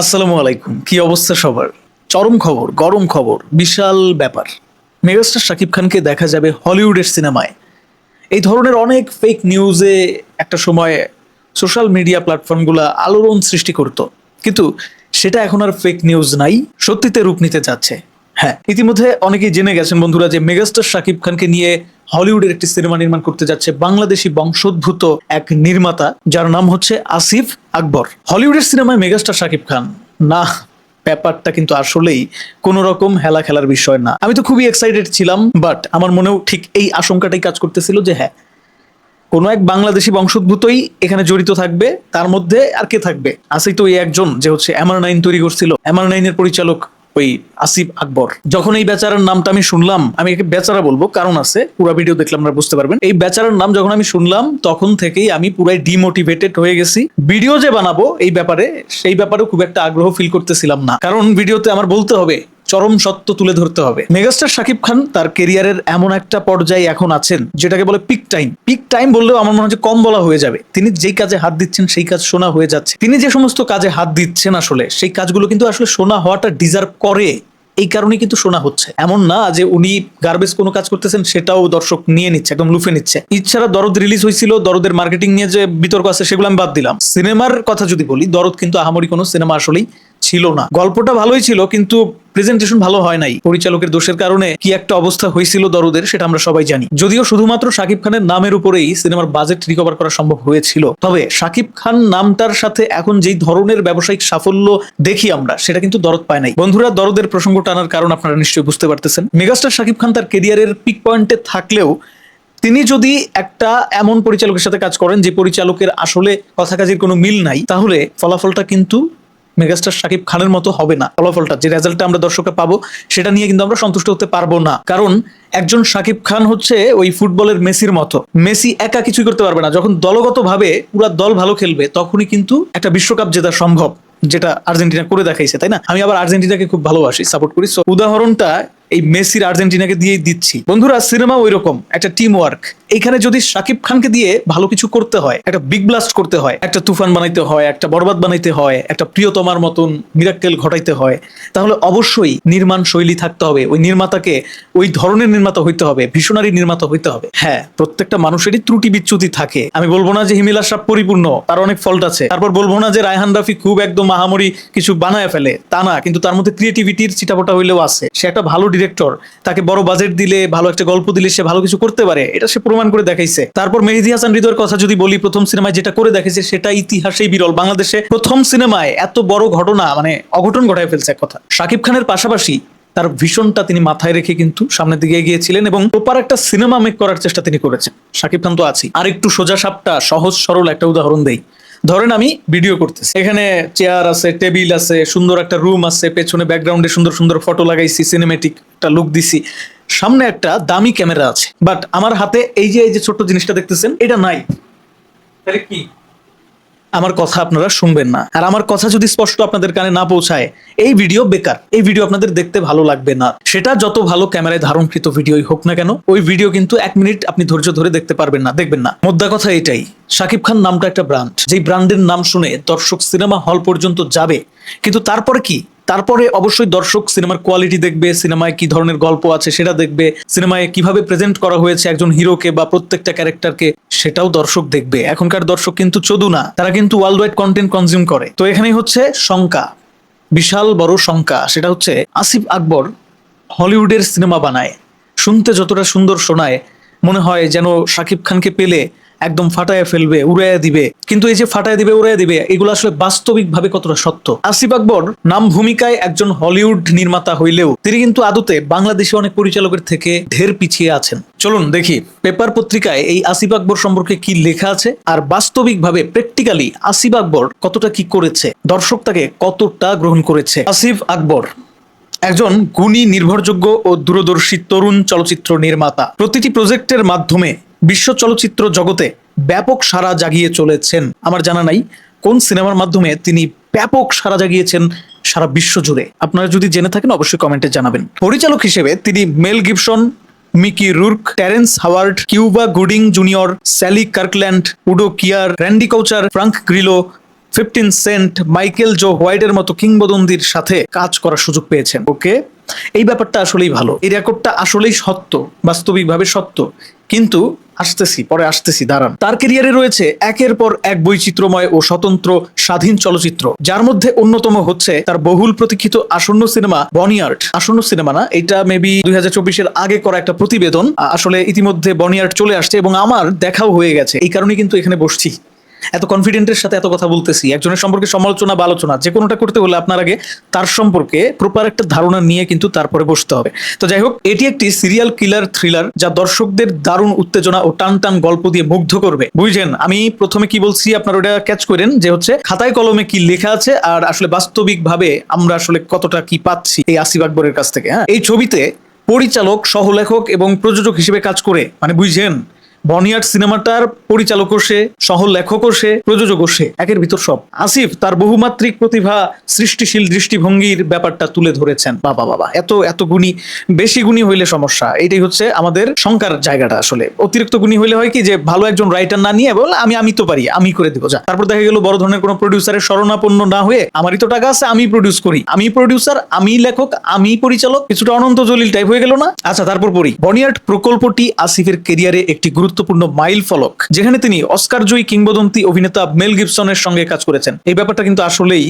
আসসালামু আলাইকুম। কি অবস্থা সবার? চরম খবর, গরম খবর, বিশাল ব্যাপার। মেগাস্টার শাকিব খানকে দেখা যাবে হলিউডের সিনেমায়। এই ধরনের অনেক ফেক নিউজে একটা সময় সোশ্যাল মিডিয়া প্ল্যাটফর্মগুলো আলোড়ন সৃষ্টি করত। কিন্তু সেটা এখন আর ফেক নিউজ নাই, সত্যিতে রূপ নিতে যাচ্ছে হ্যাঁ ইতিমধ্যে অনেকেই জেনে গেছেন বন্ধুরা যে মেগাস্টার শাকিব খানকে নিয়ে হলিউডের একটি সিনেমা নির্মাণ করতে যাচ্ছে বাংলাদেশি বংশোদ্ভূত এক নির্মাতা, যার নাম হচ্ছে আসিফ আকবর। হলিউডের সিনেমায় মেগাস্টার শাকিব খান। না ব্যাপারটা কিন্তু আসলেই কোনো রকম হেলা খেলার বিষয় না। আমি তো খুবই এক্সাইটেড ছিলাম বাট আমার মনেও ঠিক এই আশঙ্কাটাই কাজ করতেছিল যে হ্যাঁ কোনো এক বাংলাদেশি বংশোদ্ভূতই এখানে জড়িত থাকবে, তার মধ্যে আর কে থাকবে? আসি তো এই একজন যে হচ্ছে এমআর নাইন তৈরি করছিল। এমআর নাইনের পরিচালক ওই আসিফ আকবর। যখন এই বেচারার নামটা আমি শুনলাম, আমি একে বেচারা বলব, কারণ আছে, পুরো ভিডিও দেখলাম আপনারা বুঝতে পারবেন। এই বেচারার নাম যখন আমি শুনলাম, তখন থেকেই আমি পুরাই ডিমোটিভেটেড হয়ে গেছি। ভিডিও যে বানাবো, এই ব্যাপারে, সেই ব্যাপারে খুব একটা আগ্রহ ফিল করতেছিলাম না। কারণ ভিডিওতে আমার বলতে হবে চরম সত্য তুলে ধরতে হবে। মেগাস্টার শাকিব খান তার কেরিয়ারের এমন একটা পর্যায়ে এখন আছেন, যেটাকে বলে পিক টাইম পিক টাইম বললেও আমার মনে হচ্ছে কম বলা হয়ে যাবে। তিনি যেই কাজে হাত দিচ্ছেন, সেই কাজ শোনা হয়ে যাচ্ছে। তিনি যে সমস্ত কাজে হাত দিচ্ছেন আসলে, সেই কাজগুলো কিন্তু আসলে শোনা হওয়াটা ডিজার্ভ করে। এই কারণে কিন্তু শোনা হচ্ছে। এমন না যে উনি গার্বেজ কোনো কাজ করতেছেন, সেটাও দর্শক নিয়ে নিচ্ছে, একদম লুফে নিচ্ছে। ইচ্ছারা দরদ রিলিজ হয়েছিল, দরদের মার্কেটিং নিয়ে যে বিতর্ক আছে, সেগুলো আমি বাদ দিলাম। সিনেমার কথা যদি বলি, দরদ কিন্তু আহামরি কোনো সিনেমা আসলেই ছিল না। গল্পটা ভালোই ছিল, কিন্তু প্রেজেন্টেশন ভালো হয় নাই। পরিচালকের দোষের কারণে কি একটা অবস্থা হয়েছিল দরদের, সেটা আমরা সবাই জানি। যদিও শুধুমাত্র শাকিব খানের নামের উপরেই সিনেমার বাজেট রিকভার করা সম্ভব হয়েছিল। তবে শাকিব খান নামটার সাথে এখন যেই ধরনের ব্যবসায়িক সাফল্য দেখি আমরা, সেটা কিন্তু দরদ পায় নাই। বন্ধুরা, দরদের প্রসঙ্গ টানার কারণ আপনারা নিশ্চয়ই বুঝতে পারতেছেন। মেগাস্টার শাকিব খান তার কেরিয়ারের পিক পয়েন্টে থাকলেও তিনি যদি একটা এমন পরিচালকের সাথে কাজ করেন যে পরিচালকের আসলে কথা কাজের কোনো মিল নাই, তাহলে ফলাফলটা কিন্তু মেগাস্টার শাকিব খানের মতো হবে না ফলাফলটা, যে রেজাল্টটা আমরা দর্শকরা পাবো, সেটা নিয়ে কিন্তু আমরা সন্তুষ্ট হতে পারব না। কারণ একজন সাকিব খান হচ্ছে ওই ফুটবলের মেসির মতো। মেসি একা কিছুই করতে পারবে না। যখন দলগতভাবে পুরা দল ভালো খেলবে, তখনই কিন্তু একটা বিশ্বকাপ জেতা সম্ভব, যেটা আর্জেন্টিনা করে দেখাইছে, তাই না? আমি আবার আর্জেন্টিনাকে খুব ভালোবাসি, সাপোর্ট করি। সো উদাহরণটা এই মেসির আর্জেন্টিনাকে দিয়েই দিচ্ছি। বন্ধুরা, সিনেমা ওই রকম একটা টিম ওয়ার্ক এখানে যদি শাকিব খানকে দিয়ে ভালো কিছু করতে হয়, একটা বিগ ব্লাস্ট করতে হয়, একটা তুফান বানাইতে হয়, একটা বরবাদ বানাইতে হয়, একটা প্রিয়তমার মতন মিরাক্কেল ঘটাইতে হয়, তাহলে অবশ্যই নির্মাণ শৈলী থাকতে হবে। ওই নির্মাতাকে, ওই ধরনের নির্মাতা হইতে হবে ভীষণারী নির্মাতা হইতে হবে। হ্যাঁ প্রত্যেকটা মানুষেরই ত্রুটি বিচ্যুতি থাকে। আমি বলব না যে হিমিলা সাপ পরিপূর্ণ, তার অনেক ফল্ট আছে। তারপর বলব না যে রায়হান রাফি খুব একদম মাহামরি কিছু বানায় ফেলে, তা না, কিন্তু তার মধ্যে ক্রিয়েটিভিটির চিটাপটা হইলেও আছে। সে একটা ভালো ডিরেক্টর তাকে বড় বাজেট দিলে, ভালো একটা গল্প দিলে সে ভালো কিছু করতে পারে, এটা সে প্রমাণ করে দেখাইছে। তারপর মেহেদি হাসান হৃদয়ের কথা যদি বলি, প্রথম সিনেমায় যেটা করে দেখেছে সেটা ইতিহাসেই বিরল। বাংলাদেশে প্রথম সিনেমায় এত বড় ঘটনা মানে অঘটন ঘটায় ফেলছে এক কথা। শাকিব খানের পাশাপাশি তার ভীষণটা তিনি মাথায় রেখে কিন্তু সামনের দিকে এগিয়েছিলেন এবং প্রপার একটা সিনেমা মেক করার চেষ্টা তিনি করেছেন। শাকিব খান তো আছি আর একটু সোজা সাপটা, সহজ সরল একটা উদাহরণ দেই। ধরেন আমি ভিডিও করতেছি। এখানে চেয়ার আছে টেবিল আছে, সুন্দর একটা রুম আছে, পেছনে ব্যাকগ্রাউন্ডে সুন্দর সুন্দর ফটো লাগাইছি সিনেমেটিক একটা লুক দিছি। সামনে একটা দামি ক্যামেরা আছে। বাট আমার হাতে এই যে এই যে ছোট্ট জিনিসটা দেখতেছেন, এটা নাই। তাহলে কি? আমার কথা আপনারা শুনবেন না। আর আমার কথা যদি স্পষ্ট আপনাদের কানে না পৌঁছায়, এই ভিডিও বেকার। এই ভিডিও আপনাদের দেখতে ভালো লাগবে না। সেটা যত ভালো ক্যামেরায় ধারণকৃত ভিডিওই হোক না কেন, ওই ভিডিও কিন্তু এক মিনিট আপনি ধৈর্য ধরে দেখতে পারবেন না, দেখবেন না। মোদ্দা কথা এটাই, শাকিব খান নামটা একটা ব্র্যান্ড যেই ব্রান্ডের নাম শুনে দর্শক সিনেমা হল পর্যন্ত যাবে, কিন্তু তারপরে কি? তারপরে অবশ্যই দর্শক সিনেমার কোয়ালিটি দেখবে, সিনেমায় কি ধরনের গল্প আছে সেটা দেখবে, সিনেমায় কীভাবে প্রেজেন্ট করা হয়েছে একজন হিরোকে বা প্রত্যেকটা ক্যারেক্টারকে সেটাও দর্শক দেখবে। এখনকার দর্শক কিন্তু চদু না, তারা কিন্তু ওয়ার্ল্ড ওয়াইড কন্টেন্ট কনজিউম করে। তো এখানেই হচ্ছে শঙ্কা, বিশাল বড় শঙ্কা, সেটা হচ্ছে আসিফ আকবর হলিউডের সিনেমা বানায়। শুনতে যতটা সুন্দর শোনায়, মনে হয় যেন শাকিব খানকে পেলে একদম ফাটায় ফেলবে, উড়াইয়া দিবে। কিন্তু এই যে ফাটায় দিবে, উড়াইয়া দিবে, এগুলো আসলে বাস্তবিক ভাবে কতটা সত্য? আসিফ আকবর নাম ভূমিকায় একজন হলিউড নির্মাতা হইলেও তিনি কিন্তু আদতে বাংলাদেশে অনেক পরিচালকের থেকে ঢের পিছিয়ে আছেন। চলুন দেখি, পেপার পত্রিকায় এই আসিফ আকবর সম্পর্কে কি লেখা আছে আর বাস্তবিক ভাবে প্র্যাকটিক্যালি আসিফ আকবর কতটা কি করেছে, দর্শক তাকে কতটা গ্রহণ করেছে? আসিফ আকবর একজন গুণী, নির্ভরযোগ্য ও দূরদর্শী তরুণ চলচ্চিত্র নির্মাতা। প্রতিটি প্রজেক্টের মাধ্যমে বিশ্ব চলচ্চিত্র জগতে ব্যাপক সারা জাগিয়ে চলেছেন। আমার জানা নাই কোন সিনেমার মাধ্যমে তিনি ব্যাপক সাড়া জাগিয়েছেন সারা বিশ্ব জুড়ে। আপনারা যদি জেনে থাকেন, অবশ্যই কমেন্টে জানাবেন। পরিচালক হিসেবে তিনি Mel Gibson, Mickey Rourke, Terrence Howard, Cuba Gooding Junior, Sally Kirkland, Udo Kier, Randy Couture, Frank Grillo, Fifteen Cent, Michael Joe হোয়াইটের মতো কিংবদন্তির সাথে কাজ করার সুযোগ পেয়েছেন। ওকে? এই ব্যাপারটা আসলেই ভালো। এই রেকর্ডটা আসলেই সত্য, বাস্তবিকভাবে সত্য। কিন্তু আসতেছি, পরে আসতেছি, দাঁড়ান। তার কেরিয়ারে রয়েছে একের পর এক বৈচিত্র্যময় ও স্বতন্ত্র স্বাধীন চলচ্চিত্র, যার মধ্যে অন্যতম হচ্ছে তার বহুল প্রতীক্ষিত আসন্ন সিনেমা বনিয়ার্ট আসন্ন সিনেমা না, এটা মেবি দুই হাজার চব্বিশের আগে করা একটা প্রতিবেদন। আসলে ইতিমধ্যে বনিয়ার্ট চলে আসছে এবং আমার দেখাও হয়ে গেছে। এই কারণে কিন্তু এখানে বসছি। এত কনফিডেন্টের সাথে এত কথা বলতেছি, একজনের সম্পর্কে সমালোচনা বা আলোচনা, যে কোনোটা করতে হলে আপনার আগে তার সম্পর্কে প্রপার একটা ধারণা নিয়ে কিন্তু তারপরে বসতে হবে। তো যাই হোক, এটি একটি সিরিয়াল কিলার থ্রিলার যা দর্শকদের দারুণ উত্তেজনা ও টান টান গল্প দিয়ে মুগ্ধ করবে। বুঝছেন আমি প্রথমে কি বলছি, আপনারা ওটা ক্যাচ করেন যে হচ্ছে, খাতায় কলমে কি লেখা আছে আর আসলে বাস্তবিক ভাবে আমরা আসলে কতটা কি পাচ্ছি এই আসিফ আকবরের কাছ থেকে হ্যাঁ? এই ছবিতে পরিচালক, সহলেখক এবং প্রযোজক হিসেবে কাজ করে মানে বুঝছেন বনিয়ার্ট সিনেমাটার পরিচালকও সে সহ লেখকও সে, প্রযোজকও সে, একের ভিতর সব। আসিফ তার বহুমাত্রিক প্রতিভা, সৃষ্টিশীল দৃষ্টিভঙ্গির ব্যাপারটা তুলে ধরেছেন। বাবা বাবা, এত এত গুণী, বেশি গুণী হইলে সমস্যা। এটাই হচ্ছে আমাদের শঙ্কার জায়গাটা আসলে। অতিরিক্ত গুণী হইলে হয় কি যে, ভালো একজন রাইটার না নিয়ে বল, আমি আমি তো পারি, আমি করে দেবো, যা। তারপর দেখা গেল বড় ধরনের কোনো প্রডিউসারের শরণাপন্ন না হয়ে, আমারই তো টাকা আছে, আমি প্রডিউস করি। আমি প্রডিউসার আমি লেখক, আমি পরিচালক, কিছুটা অনন্ত জলিল টাইপ হয়ে গেল না? আচ্ছা তারপর পড়ি। বনিয়ার্ট প্রকল্পটি আসিফের কেরিয়ারে একটি গুরুত্বপূর্ণ মাইল ফলক, যেখানে তিনি অস্কার জয়ী কিংবদন্তি অভিনেতা মেল গিবসনের সঙ্গে কাজ করেছেন। এই ব্যাপারটা কিন্তু আসলেই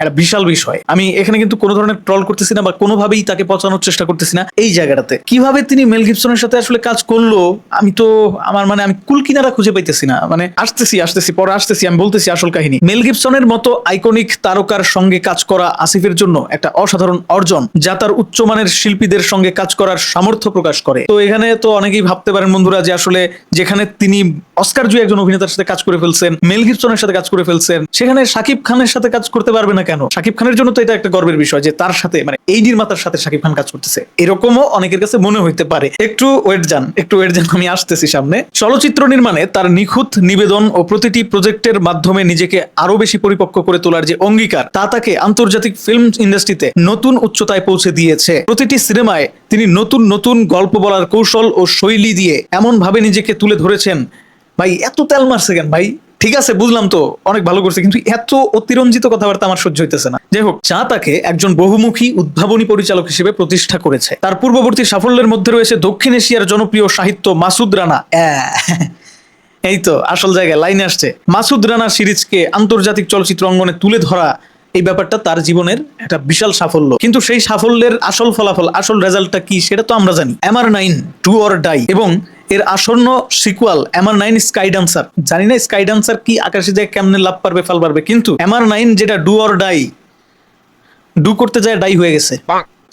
একটা বিশাল বিষয়। আমি এখানে কিন্তু কোনো ধরনের ট্রল করতেছি না বা কোনোভাবেই তাকে পচানোর চেষ্টা করতেছি না এই জায়গাটাতে। কীভাবে তিনি মেল গিবসনের সাথে আসলে কাজ করল, আমি তো আমার মানে আমি কুল কিনারা খুঁজে পাইতেছি না। মানে আসতেছি আসতেছি, পরে আসতেছি, আমি বলতেছি আসল কাহিনী। মেল গিবসনের মতো আইকনিক তারকার সঙ্গে কাজ করা আসিফের জন্য একটা অসাধারণ অর্জন, যা তার উচ্চমানের শিল্পীদের সঙ্গে কাজ করার সামর্থ্য প্রকাশ করে। তো এখানে তো অনেকেই ভাবতে পারেন বন্ধুরা যে আসলে যেখানে তিনি অস্কার জয়ী একজন অভিনেতার সাথে কাজ করে ফেলছেন, মেল গিবসনের সাথে কাজ করে ফেলছেন, সেখানে শাকিব খানের সাথে কাজ করতে পারবে না কেন? শাকিব খানের জন্য তো এটা একটা গর্বের বিষয় যে তার সাথে মানে এই নির্মাতার সাথে শাকিব খান কাজ করতেছে। এরকমও অনেকের কাছে মনে হইতে পারে। একটু ওয়েট যান, একটু ওয়েট যান, আমি আসতেছি সামনে। চলচ্চিত্র নির্মাণে তার নিখুঁত নিবেদন ও প্রতিটি প্রজেক্টের মাধ্যমে নিজেকে আরও বেশি পরিপক্ক করে তোলার যে অঙ্গীকার, তা তাকে আন্তর্জাতিক ফিল্ম ইন্ডাস্ট্রিতে নতুন উচ্চতায় পৌঁছে দিয়েছে। প্রতিটি সিনেমায় তিনি নতুন নতুন গল্প বলার কৌশল ও শৈলী দিয়ে এমন ভাবে নিজেকে তুলে ধরেছেন ভাই, এত তেল মারছে কেন ভাই? ঠিক আছে, বুঝলাম তো, অনেক ভালো করছে, কিন্তু এত অতিরঞ্জিত কথাবার্তা আমার সহ্য হইতেছে না। যাই হোক, চা তাকে একজন বহুমুখী উদ্ভাবনী পরিচালক হিসেবে প্রতিষ্ঠা করেছে। তার পূর্ববর্তী সাফল্যের মধ্যে রয়েছে দক্ষিণ এশিয়ার জনপ্রিয় সাহিত্য মাসুদ রানা। এই তো, আসল জায়গায় লাইনে আসছে। মাসুদ রানা সিরিজকে আন্তর্জাতিক চলচ্চিত্র অঙ্গনে তুলে ধরা, এই ব্যাপারটা তার জীবনের একটা বিশাল সাফল্য। কিন্তু সেই সাফল্যের আসল ফলাফল, আসল রেজাল্টটা কি, সেটা তো আমরা জানি। MR nine, to or die, এবং এর আসন্ন sequel MR nine sky dancer জানি না স্কাই ডান্সার কি আকাশে যায়, কেমনে লাভ পারবে, ফাল পারবে, কিন্তু এমআর নাইন যেটা ডু অর ডাই ডু করতে যায় ডাই হয়ে গেছে।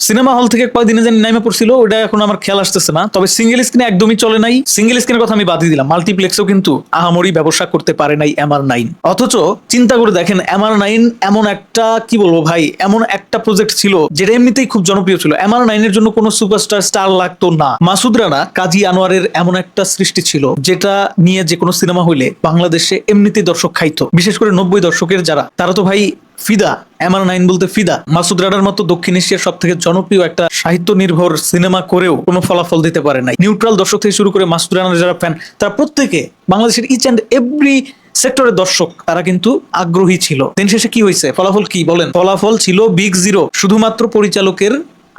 সিনেমা হল থেকে কয়দিনে জানি নাইমে পড়ছিল ওটা এখন আমার খেয়াল আসতেছে না। তবে সিঙ্গেল স্ক্রিনে একদমই চলে নাই। সিঙ্গেল স্ক্রিনের কথা আমি বাদই দিলাম। মাল্টিপ্লেক্সেও কিন্তু আহামরি ব্যবসা করতে পারে নাই এমআর নাইন। অথচ চিন্তা করে দেখেন এমআর নাইন এমন একটা, কি বলব ভাই, এমন একটা প্রজেক্ট ছিল যেটা এমনিতেই খুব জনপ্রিয় ছিল। এমআর নাইনের জন্য কোনো সুপারস্টার স্টার লাগতো না। মাসুদ রানা কাজী আনোয়ারের এমন একটা সৃষ্টি ছিল, যেটা নিয়ে যে কোনো সিনেমা হইলে বাংলাদেশে এমনিতেই দর্শক খাইতো। বিশেষ করে নব্বই দর্শকের যারা, তারা তো ভাই ফিদা এমআর নাইন বলতে ফিদা। মাসুদ রাডার মতো দক্ষিণ এশিয়ার সব থেকে জনপ্রিয় একটা সাহিত্য নির্ভর সিনেমা করেও কোনো ফলাফল দিতে পারে নাই। নিউট্রাল দর্শক থেকে শুরু করে মাসুদ রানার যারা ফ্যান তারা প্রত্যেকে বাংলাদেশের ইচ অ্যান্ড এভরি সেক্টরের দর্শক, তারা কিন্তু আগ্রহী ছিল। দিন শেষে কি হয়েছে? ফলাফল কি? বলেন। ফলাফল ছিল বিগ জিরো শুধুমাত্র পরিচালকের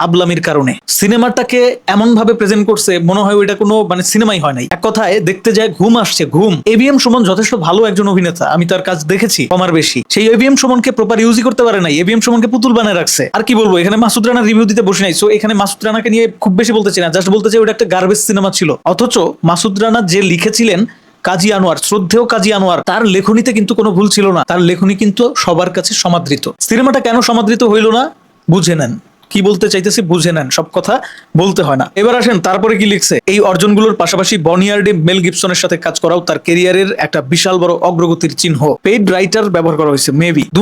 আবলামির কারণে। সিনেমাটাকে এমন ভাবে প্রেজেন্ট করছে, মনে হয় ওইটা কোনো মানে সিনেমাই হয় নাই। এক কথায় দেখতে যায় ঘুম আসছে, ঘুম। এবিএম সুমন যথেষ্ট ভালো একজন অভিনেতা, আমি তার কাজ দেখেছি কমার বেশি। সেই এবিএম সুমনকে প্রপার ইউজই করতে পারে নাই এবিএম সুমনকে পুতুল বানায় রাখছে। আর কি বলব, এখানে মাসুদ রানা রিভিউ দিতে বসে নাই সো এখানে মাসুদ রানাকে নিয়ে খুব বেশি বলতে চাই না জাস্ট বলতে চাই ওটা একটা গার্বেজ সিনেমা ছিল। অথচ মাসুদ রানা যে লিখেছিলেন কাজী আনোয়ার, শ্রদ্ধেয় কাজী আনোয়ার, তার লেখনীতে কিন্তু কোনো ভুল ছিল না, তার লেখনী কিন্তু সবার কাছে সমাদৃত। সিনেমাটা কেন সমাদৃত হইল না, বুঝে নেন। কি বলতে চাইতেছি বুঝে নেন, সব কথা বলতে হয় না। এবার আসেন, তারপরে কি লিখছে? এই অর্জনগুলোর পাশাপাশি বনিয়ার্ডে মেল গিবসনের সাথে কাজ করাও তার কেরিয়ারের একটা বিশাল বড় অগ্রগতির চিহ্ন। পেইড রাইটার ব্যবহার করা হয়েছে, মেবি। দু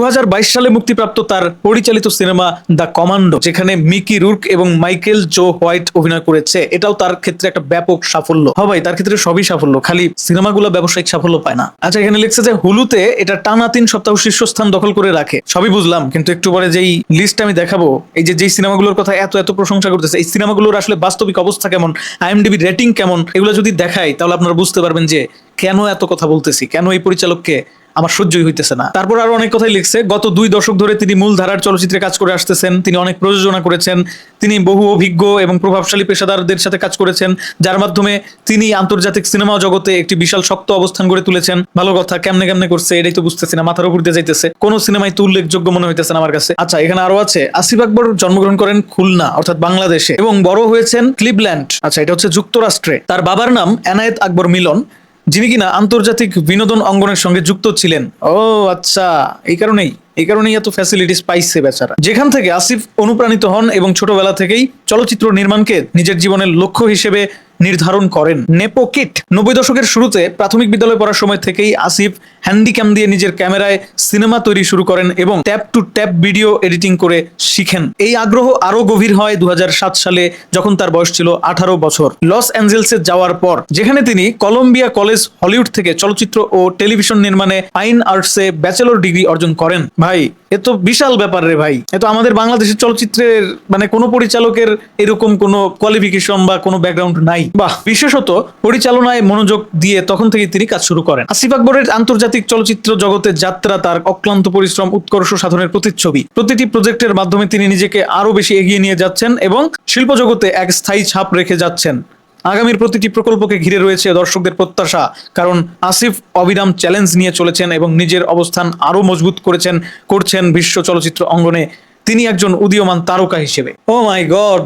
সালে মুক্তিপ্রাপ্ত তার পরিচালিত সিনেমা দ্য কমান্ডো, যেখানে মিকি রুর্ক এবং মাইকেল জো হোয়াইট অভিনয় করেছে। এটাও তার ক্ষেত্রে একটা ব্যাপক সাফল্য। হবাই তার ক্ষেত্রে সবই সাফল্য, খালি সিনেমাগুলো ব্যবসায়িক সাফল্য পায় না। আচ্ছা এখানে লিখছে যে হুলুতে এটা টানা তিন সপ্তাহ শীর্ষস্থান দখল করে রাখে। সবই বুঝলাম, কিন্তু একটু পরে যেই লিস্ট আমি দেখাবো, এই যে যেই সিনেমাগুলোর কথা এত এত প্রশংসা করতেছে। এই সিনেমাগুলোর আসলে বাস্তবিক অবস্থা কেমন? আইএমডিবি রেটিং কেমন? এগুলো যদি দেখাই, তাহলে আপনারা বুঝতে পারবেন যে কেন এত কথা বলতেছি? কেন এই পরিচালককে আমার সহ্যই হইতেছে না। তারপর আরও অনেক কথাই লিখছে। গত দুই দশক ধরে তিনি মূল ধারার চলচ্চিত্রে কাজ করে আসতেছেন। তিনি অনেক প্রযোজনা করেছেন। তিনি বহু অভিজ্ঞ এবং প্রভাবশালী পেশাদারদের সাথে কাজ করেছেন। যার মাধ্যমে তিনি আন্তর্জাতিক সিনেমা জগতে একটি বিশাল শক্ত অবস্থান গড়ে তুলেছেন। ভালো কথা, কেমনে কেমনে করছে, এটাই তো বুঝতেছি না, মাথার উপর দিয়ে যাইতেছে। কোন সিনেমায় তো উল্লেখযোগ্য মনে হইতেছে না আমার কাছে। আচ্ছা এখানে আরও আছে, আসিফ আকবর জন্মগ্রহণ করেন খুলনা, অর্থাৎ বাংলাদেশে এবং বড় হয়েছেন ক্লিভল্যান্ড আচ্ছা এটা হচ্ছে যুক্তরাষ্ট্রে। তার বাবার নাম এনায়েত আকবর মিলন। যিনি কিনা আন্তর্জাতিক বিনোদন অঙ্গনের সঙ্গে যুক্ত ছিলেন। ও আচ্ছা। এই কারণেই এই কারণেই এত ফ্যাসিলিটিস পাইছে বেচারা। যেখান থেকে আসিফ অনুপ্রাণিত হন এবং ছোটবেলা থেকেই চলচ্চিত্র নির্মাণকে নিজের জীবনের লক্ষ্য হিসেবে নির্ধারণ করেন। নেপো কিট নব্বই দশকের শুরুতে প্রাথমিক বিদ্যালয়ে পড়ার সময় থেকেই আসিফ হ্যান্ডিক্যাম দিয়ে নিজের ক্যামেরায় সিনেমা তৈরি শুরু করেন এবং tap to tap video editing করে শিখেন। এই আগ্রহ আরও গভীর হয় দু হাজার সাত সালে যখন তার বয়স ছিল আঠারো বছর। লস অ্যাঞ্জেলসে যাওয়ার পর যেখানে তিনি কলম্বিয়া কলেজ হলিউড থেকে চলচ্চিত্র ও টেলিভিশন নির্মাণে ফাইন আর্টসে ব্যাচেলর ডিগ্রি অর্জন করেন। ভাই, এ তো বিশাল ব্যাপার রে ভাই। এ তো আমাদের বাংলাদেশের চলচ্চিত্রের মানে কোনো পরিচালকের এরকম কোনো কোয়ালিফিকেশন বা কোনো ব্যাকগ্রাউন্ড নাই। বাহ, বিশেষত পরিচালনায় মনোযোগ দিয়ে তখন থেকে তিনি কাজ শুরু করেন। আসিফ আকবরের আন্তর্জাতিক চলচ্চিত্র জগতের যাত্রা, তার অক্লান্ত পরিশ্রম, উৎকর্ষ সাধনের প্রতিচ্ছবি, প্রতিটি প্রজেক্টের মাধ্যমে তিনি নিজেকে আরও বেশি এগিয়ে নিয়ে যাচ্ছেন এবং শিল্প জগতে এক স্থায়ী ছাপ রেখে যাচ্ছেন। আগামীর প্রতিটি প্রকল্পকে ঘিরে রয়েছে দর্শকদের প্রত্যাশা, কারণ আসিফ অবিরাম চ্যালেঞ্জ নিয়ে চলেছেন এবং নিজের অবস্থান আরও মজবুত করেছেন, করছেন বিশ্ব চলচ্চিত্র অঙ্গনে। তিনি একজন উদীয়মান তারকা হিসেবে। ও মাই গড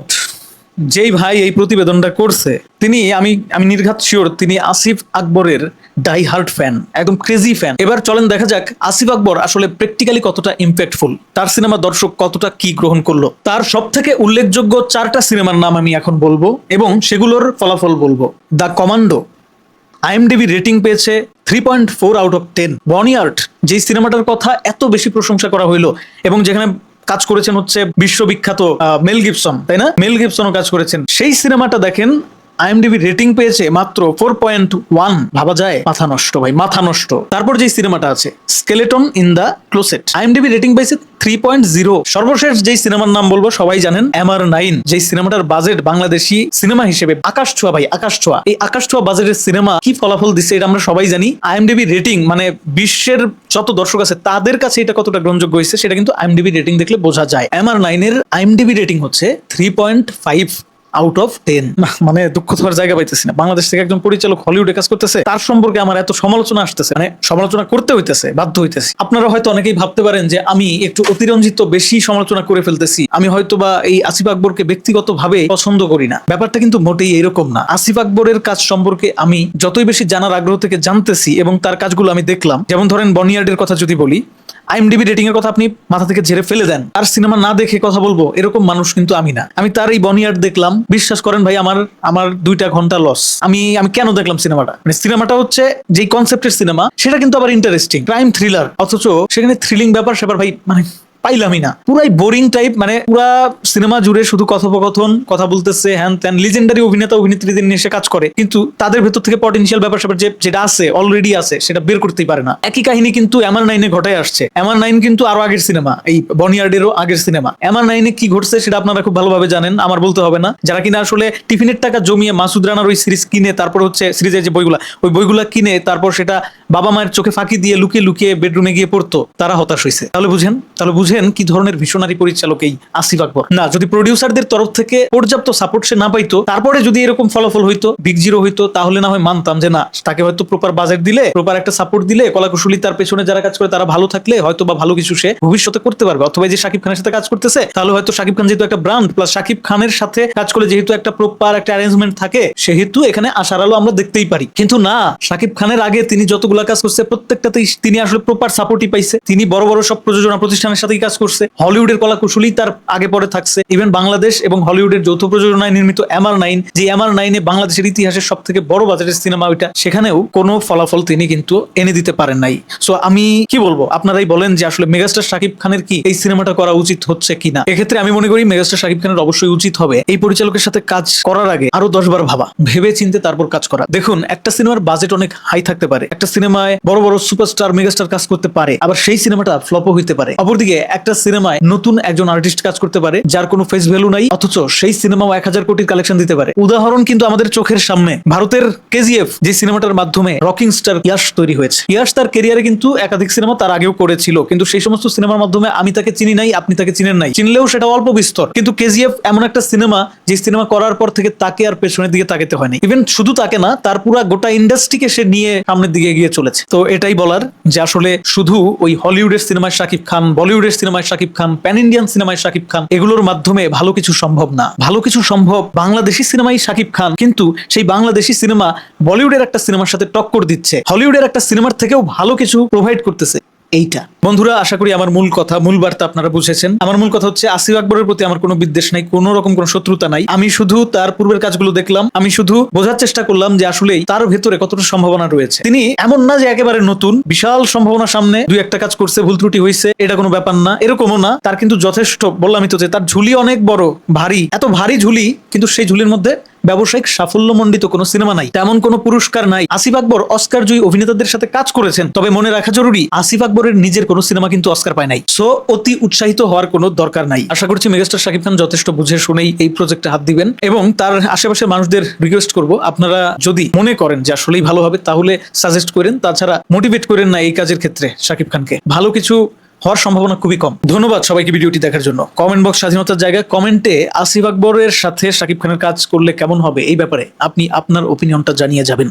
যেই ভাই এই প্রতিবেদনটা করছে, তিনি, আমি আমি নির্ঘাত শিওর তিনি আসিফ আকবরের ডাই হার্ট ফ্যান একদম ক্রেজি ফ্যান এবার চলেন দেখা যাক আসিফ আকবর আসলে প্র্যাকটিক্যালি কতটা ইম্প্যাক্টফুল তার সিনেমা দর্শক কতটা কি গ্রহণ করল। তার সব থেকে উল্লেখযোগ্য চারটা সিনেমার নাম আমি এখন বলব এবং সেগুলোর ফলাফল বলব। দ্য কমান্ডো, আইএমডিবি রেটিং পেয়েছে three point four out of ten Bonnie art, যেই সিনেমাটার কথা এত বেশি প্রশংসা করা হইল এবং যেখানে কাজ করেছেন হচ্ছে বিশ্ববিখ্যাত মেল গিবসন তাই না? মেল গিবসনও কাজ করেছেন। সেই সিনেমাটা দেখেন আইএমডিবি রেটিং পেয়েছে মাত্র ফোর পয়েন্ট ওয়ান ভাবা যায় মাথা নষ্ট ভাই, মাথা নষ্ট। তারপর যে সিনেমাটা আছে skeleton in the closet IMDb rating পেয়েছে থ্রি পয়েন্ট জিরো সর্বশেষ যেই সিনেমার নাম বলব, সবাই জানেন এমআর নাইন যেই সিনেমাটার বাজেট বাংলাদেশি সিনেমা হিসেবে আকাশ ছোঁয়া ভাই আকাশ ছোঁয়া এই আকাশ ছোঁয়া বাজেটের সিনেমা কি ফলাফল দিচ্ছে এটা আমরা সবাই জানি। আইএমডিবি রেটিং মানে বিশ্বের যত দর্শক আছে, তাদের কাছে এটা কতটা গ্রহণযোগ্য হয়েছে, সেটা কিন্তু আইএমডিবি রেটিং দেখলে বোঝা যায়। এমআর নাইনের আইএমডিবি রেটিং হচ্ছে three point five out of ten মানে দুঃখ থাকার জায়গা পাইতেছি না। বাংলাদেশ থেকে একজন পরিচালক হলিউডে কাজ করতেছে, তার সম্পর্কে আমার এত সমালোচনা আসতেছে মানে সমালোচনা করতে হইতেছে, বাধ্য হইতেছে। আপনারা হয়তো অনেকেই ভাবতে পারেন যে আমি একটু অতিরঞ্জিত, বেশি সমালোচনা করে ফেলতেছি। আমি হয়তো বা এই আসিফ আকবরকে ব্যক্তিগতভাবে পছন্দ করি না। ব্যাপারটা কিন্তু মোটেই এরকম না। আসিফ আকবরের কাজ সম্পর্কে আমি যতই বেশি জানার আগ্রহ থেকে জানতেছি এবং তার কাজগুলো আমি দেখলাম, যেমন ধরেন বনিয়ার্ডের কথা যদি বলি আইএমডিবি রেটিং এর কথা আপনি মাথা থেকে ঝেড়ে ফেলে দেন। আর সিনেমা না দেখে কথা বলব, এরকম মানুষ কিন্তু আমি না। আমি তার এই বনিয়ার দেখলাম। বিশ্বাস করেন ভাই, আমার আমার দুইটা ঘণ্টা লস আমি আমি কেন দেখলাম সিনেমাটা? মানে সিনেমাটা হচ্ছে যে কনসেপ্টের সিনেমা, সেটা কিন্তু আবার ইন্টারেস্টিং ক্রাইম থ্রিলার অথচ সেখানে থ্রিলিং ব্যাপার সেবার ভাই মানে পাইলামই না। পুরাই বোরিং টাইপ মানে পুরা সিনেমা জুড়ে শুধু কথোপকথন, কথা বলতেছে হ্যান ত্যান লিজেন্ডারি অভিনেতা, অভিনেত্রীদের নিয়ে কাজ করে। কিন্তু তাদের ভেতর থেকে পটেনশিয়াল ব্যাপার স্যাপার যেটা আছে অলরেডি আছে, সেটা বের করতেই পারে না। একই কাহিনী কিন্তু এমআর নাইনে ঘটায় আসছে। এমআর নাইন কিন্তু আরও আগের সিনেমা এই বনিয়ার্ডেরও আগের সিনেমা এমআর নাইনে কি ঘটছে সেটা আপনারা খুব ভালোভাবে জানেন, আমার বলতে হবে না। যারা কিনা আসলে টিফিনের টাকা জমিয়ে মাসুদ রানার ওই সিরিজ কিনে, তারপর হচ্ছে সিরিজের যে বইগুলা, ওই বইগুলা কিনে, তারপর সেটা বাবা মায়ের চোখে ফাঁকি দিয়ে লুকিয়ে লুকিয়ে বেডরুমে গিয়ে পড়তো, তারা হতাশ হয়েছে তাহলে বুঝেন তাহলে বুঝেন কি ধরনের ভীষণারি পরিচালক এই আসিফ আকবর। না, যদি প্রডিউসারদের তরফ থেকে পর্যাপ্ত সাপোর্ট সে না পাইতো, তারপরে যদি এরকম ফলাফল হইতো বিগ জিরো হইতো, তাহলে না হয় মানতাম যে না, তাকে হয়তো প্রপার বাজেট দিলে প্রপার একটা সাপোর্ট দিলে, কলাকুশলী তার পেছনে যারা কাজ করে তারা ভালো থাকলে হয়তো বা ভালো কিছু সে ভবিষ্যতে করতে পারবে। অথবা যে শাকিব খানের সাথে কাজ করতেছে, তাহলে হয়তো শাকিব খান যেহেতু একটা ব্র্যান্ড প্লাস শাকিব খানের সাথে কাজ করলে যেহেতু একটা প্রপার একটা অ্যারেঞ্জমেন্ট থাকে, সেহেতু এখানে আশার আলো আমরা দেখতেই পারি। কিন্তু না, শাকিব খানের আগে তিনি যতগুলা কাজ করছে, প্রত্যেকটাতেই তিনি আসলে প্রপার সাপোর্টই পাইছে। তিনি বড় বড় সব প্রযোজনা প্রতিষ্ঠানের সাথেই কাজ করছে। হলিউডের কলাকুশলী তার আগে পরে থাকছে। ইভেন বাংলাদেশ এবং হলিউডের যৌথ প্রযোজনায় নির্মিত এমআর নাইন যে এমআর নাইনে বাংলাদেশের ইতিহাসের সব থেকে বড় বাজারের সিনেমা ওইটা, সেখানেও কোনো ফলাফল তিনি কিন্তু এনে দিতে পারেন নাই। সো আমি কি বলব? আপনারাই বলেন যে আসলে মেগাস্টার শাকিব খানের কি এই সিনেমাটা করা উচিত হচ্ছে কিনা? এক্ষেত্রে আমি মনে করি মেগাস্টার শাকিব খানের অবশ্যই উচিত হবে। এই পরিচালকের সাথে কাজ করার আগে আরও দশবার ভাবা ভেবে চিনতে তারপর কাজ করা। দেখুন, একটা সিনেমার বাজেট অনেক হাই থাকতে পারে। একটা সিনেমায় বড় বড় সুপারস্টার মেগাস্টার কাজ করতে পারে। আবার সেই সিনেমাটা ফ্লপও হইতে পারে। অপরদিকে অন্যদিকে একটা সিনেমায় নতুন একজন আর্টিস্ট কাজ করতে পারে, যার কোনো ফেস ভ্যালু নাই, অথচ সেই সিনেমাও এক হাজার কোটির কালেকশন দিতে পারে। উদাহরণ কিন্তু আমাদের চোখের সামনে। ভারতের কেজিএফ যে সিনেমাটার মাধ্যমে রকিং স্টার ইয়াশ তৈরি হয়েছে। ইয়াশ তার কেরিয়ারে কিন্তু একাধিক সিনেমা তার আগেও করেছিল, কিন্তু সেই সমস্ত সিনেমার মাধ্যমে আমি তাকে চিনি নাই, আপনি তাকে চিনেন নাই। চিনলেও সেটা অল্প বিস্তর। কিন্তু কেজিএফ এমন একটা সিনেমা, যে সিনেমা করার পর থেকে তাকে আর পেছনের দিকে তাকাতে হয়নি। ইভেন শুধু তাকে না, তার পুরা গোটা ইন্ডাস্ট্রিকে সে নিয়ে সামনের দিকে এগিয়ে চলেছে। তো এটাই বলার যে আসলে শুধু ওই হলিউডের সিনেমায় শাকিব খান বলিউডের সিনেমায় শাকিব খান প্যান ইন্ডিয়ান সিনেমায় শাকিব খান, এগুলোর মাধ্যমে ভালো কিছু সম্ভব না। ভালো কিছু সম্ভব বাংলাদেশি সিনেমাই শাকিব খান, কিন্তু সেই বাংলাদেশি সিনেমা বলিউডের একটা সিনেমার সাথে টক্কর দিচ্ছে। হলিউডের একটা সিনেমার থেকেও ভালো কিছু প্রোভাইড করতেছে। এইটা। বন্ধুরা, আশা করি আমার মূল কথা, মূল বার্তা আপনারা বুঝেছেন। আমার মূল কথা হচ্ছে, আসিফ আকবরের প্রতি আমার কোনো বিদ্বেষ নাই, কোনো রকম কোনো শত্রুতা নাই। আমি শুধু তার পূর্বের কাজগুলো দেখলাম, আমি শুধু বোঝার চেষ্টা করলাম যে আসলেই তার ভেতরে কতটা সম্ভাবনা রয়েছে। তিনি এমন না যে একেবারে নতুন, বিশাল সম্ভাবনা সামনে দুই একটা কাজ করছে, ভুল ত্রুটি হয়েছে এটা কোনো ব্যাপার না, এরকমও না। তার কিন্তু যথেষ্ট বললামই তো যে তার ঝুলি অনেক বড়, ভারী, এত ভারী ঝুলি, কিন্তু সেই ঝুলির মধ্যে ব্যবসায়িক সাফল্যমণ্ডিত কোনো সিনেমা নাই, তেমন কোনো পুরস্কার নাই। আসিফ আকবর অস্কার জয়ী অভিনেতাদের সাথে কাজ করেছেন, তবে মনে রাখা জরুরি, আসিফ আকবরের নিজের কোনো সিনেমা কিন্তু অস্কার পায় নাই। সো, অতি উৎসাহিত হওয়ার কোনো দরকার নাই। আশা করছি মেগাস্টার শাকিব খান যথেষ্ট বুঝে শুনেই এই প্রজেক্টে হাত দিবেন এবং তার আশেপাশের মানুষদের রিকোয়েস্ট করব, আপনারা যদি মনে করেন যে আসলেই ভালো হবে, তাহলে সাজেস্ট করেন, তাছাড়া মোটিভেট করেন না এই কাজের ক্ষেত্রে শাকিব খানকে। ভালো কিছু হওয়ার সম্ভাবনা খুবই কম। ধন্যবাদ সবাইকে ভিডিওটি দেখার জন্য। কমেন্ট বক্স স্বাধীনতার জায়গায় কমেন্টে আসিফ আকবরের সাথে শাকিব খানের কাজ করলে কেমন হবে এই ব্যাপারে আপনি আপনার ওপিনিয়নটা জানিয়ে যাবেন।